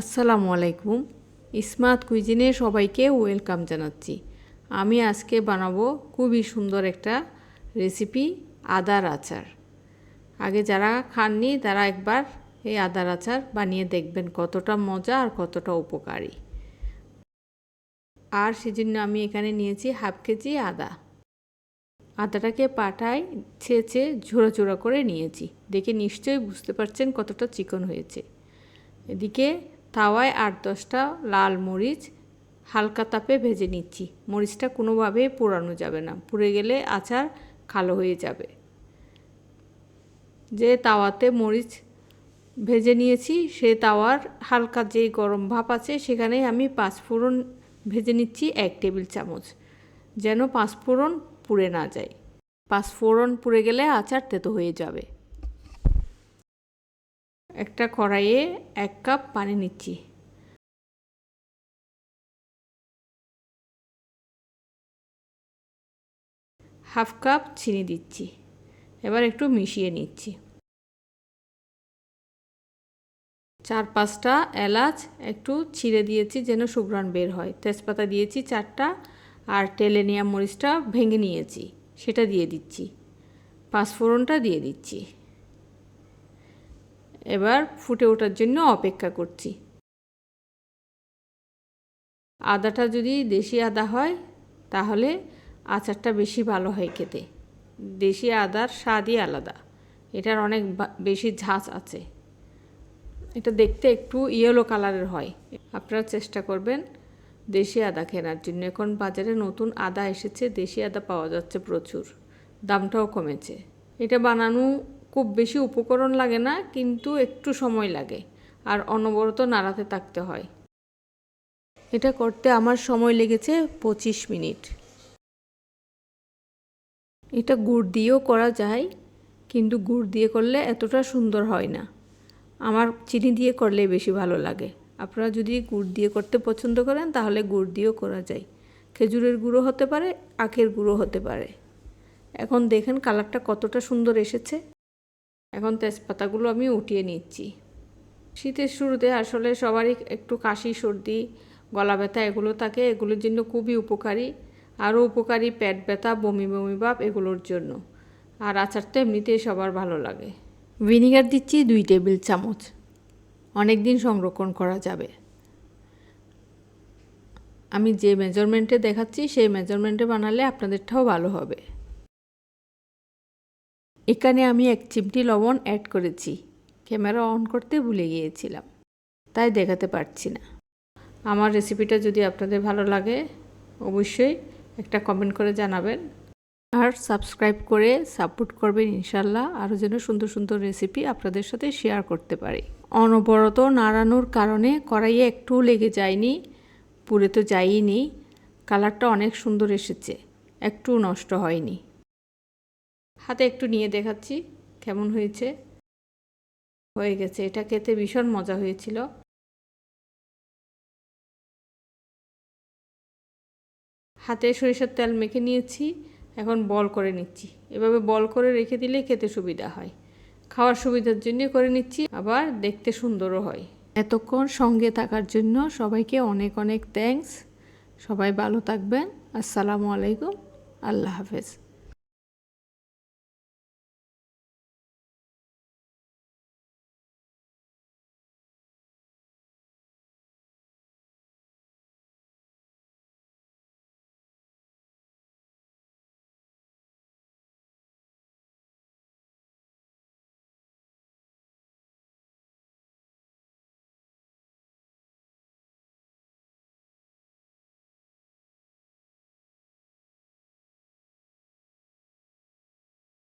আসসালামু আলাইকুম। স্মার্ট কুইজিনে সবাইকে ওয়েলকাম জানাচ্ছি। আমি আজকে বানাবো খুবই সুন্দর একটা রেসিপি আদার আচার। আগে যারা খাননি, তারা একবার এই আদার আচার বানিয়ে দেখবেন কতটা মজা আর কতটা উপকারী। আর সেজন্য আমি এখানে নিয়েছি হাফ কেজি আদা। আদাটাকে পাটায় ছেঁচে ঝোড়া ঝোড়া করে নিয়েছি। দেখে নিশ্চয়ই বুঝতে পারছেন কতটা চিকন হয়েছে। এদিকে তাওয়ায় আট দশটা লাল মরিচ হালকা তাপে ভেজে নিচ্ছি। মরিচটা কোনোভাবেই পোড়ানো যাবে না। পুড়ে গেলে আচার কালো হয়ে যাবে। যে তাওয়াতে মরিচ ভেজে নিয়েছি, সে তাওয়ার হালকা যে গরম ভাপ আছে সেখানে আমি পাঁচফোড়ন ভেজে নিচ্ছি এক টেবিল চামচ, যেন পাঁচফোড়ন পুড়ে না যায়। পাঁচফোড়ন পুড়ে গেলে আচার তেতো হয়ে যাবে। একটা কড়াইয়ে এক কাপ পানি নিচ্ছি। হাফ কাপ চিনি দিচ্ছি। এবার একটু মিশিয়ে নিচ্ছি। চার পাঁচটা এলাচ একটু ছিঁড়ে দিয়েছি যেন সুগ্রান বের হয়। তেজপাতা দিয়েছি চারটা আর টেলেনিয়া মরিচটা ভেঙে নিয়েছি। সেটা দিয়ে দিচ্ছি। পাঁচফোড়নটা দিয়ে দিচ্ছি। এবার ফুটে ওঠার জন্য অপেক্ষা করছি। আদাটা যদি দেশি আদা হয়, তাহলে আচারটা বেশি ভালো হয় খেতে। দেশি আদার স্বাদই আলাদা। এটার অনেক বেশি ঝাঁচ আছে। এটা দেখতে একটু ইয়েলো কালারের হয়। আপনারা চেষ্টা করবেন দেশি আদা কেনার জন্য। এখন বাজারে নতুন আদা এসেছে, দেশি আদা পাওয়া যাচ্ছে প্রচুর। দামটাও কমেছে। এটা বানানো খুব বেশি উপকরণ লাগে না, কিন্তু একটু সময় লাগে। আর অনবরত নাড়াতে থাকতে হয়। এটা করতে আমার সময় লেগেছে পঁচিশ মিনিট। এটা গুড় দিয়েও করা যায়, কিন্তু গুড় দিয়ে করলে এতটা সুন্দর হয় না। আমার চিনি দিয়ে করলে বেশি ভালো লাগে। আপনারা যদি গুড় দিয়ে করতে পছন্দ করেন, তাহলে গুড় দিয়েও করা যায়। খেজুরের গুঁড়ো হতে পারে, আখের গুঁড়ো হতে পারে। এখন দেখেন কালারটা কতটা সুন্দর এসেছে। এখন তেজপাতাগুলো আমি উঠিয়ে নিচ্ছি। শীতের শুরুতে আসলে সবারই একটু কাশি, সর্দি, গলা ব্যথা এগুলো থাকে। এগুলোর জন্য খুবই উপকারী। আরও উপকারী পেট ব্যথা, বমি বমি ভাব এগুলোর জন্য। আর আচারটা এমনিতেই সবার ভালো লাগে। ভিনিগার দিচ্ছি দুই টেবিল চামচ। অনেক দিন সংরক্ষণ করা যাবে। আমি যে মেজারমেন্টে দেখাচ্ছি, সেই মেজারমেন্টে বানালে আপনাদেরটাও ভালো হবে। এখানে আমি এক চিমটি লবণ অ্যাড করেছি। ক্যামেরা অন করতে ভুলে গিয়েছিলাম, তাই দেখাতে পারছি না। আমার রেসিপিটা যদি আপনাদের ভালো লাগে, অবশ্যই একটা কমেন্ট করে জানাবেন। আর সাবস্ক্রাইব করে সাপোর্ট করবেন ইনশাল্লাহ, আরও যেন সুন্দর সুন্দর রেসিপি আপনাদের সাথে শেয়ার করতে পারি। অনবরত নাড়ানোর কারণে কড়াইয়ে একটু লেগে যায়নি, পুড়ে তো যায়নি কালারটা অনেক সুন্দর এসেছে, একটু নষ্ট হয়নি। হাতে একটু নিয়ে দেখাচ্ছি, কেমন হয়েছে? হয়ে গেছে, এটা খেতে ভীষণ মজা হয়েছিল। হাতে সরিষার তেল মেখে নিয়েছি, এখন বল করে নিচ্ছি। এভাবে বল করে রেখে দিলে খেতে সুবিধা হয়। খাওয়ার সুবিধার জন্য করে নিচ্ছি, আবার দেখতে সুন্দরও হয়। এতক্ষণ সঙ্গে থাকার জন্য সবাইকে অনেক অনেক থ্যাংকস সবাই ভালো থাকবেন। আসসালামু আলাইকুম। আল্লাহ হাফেজ।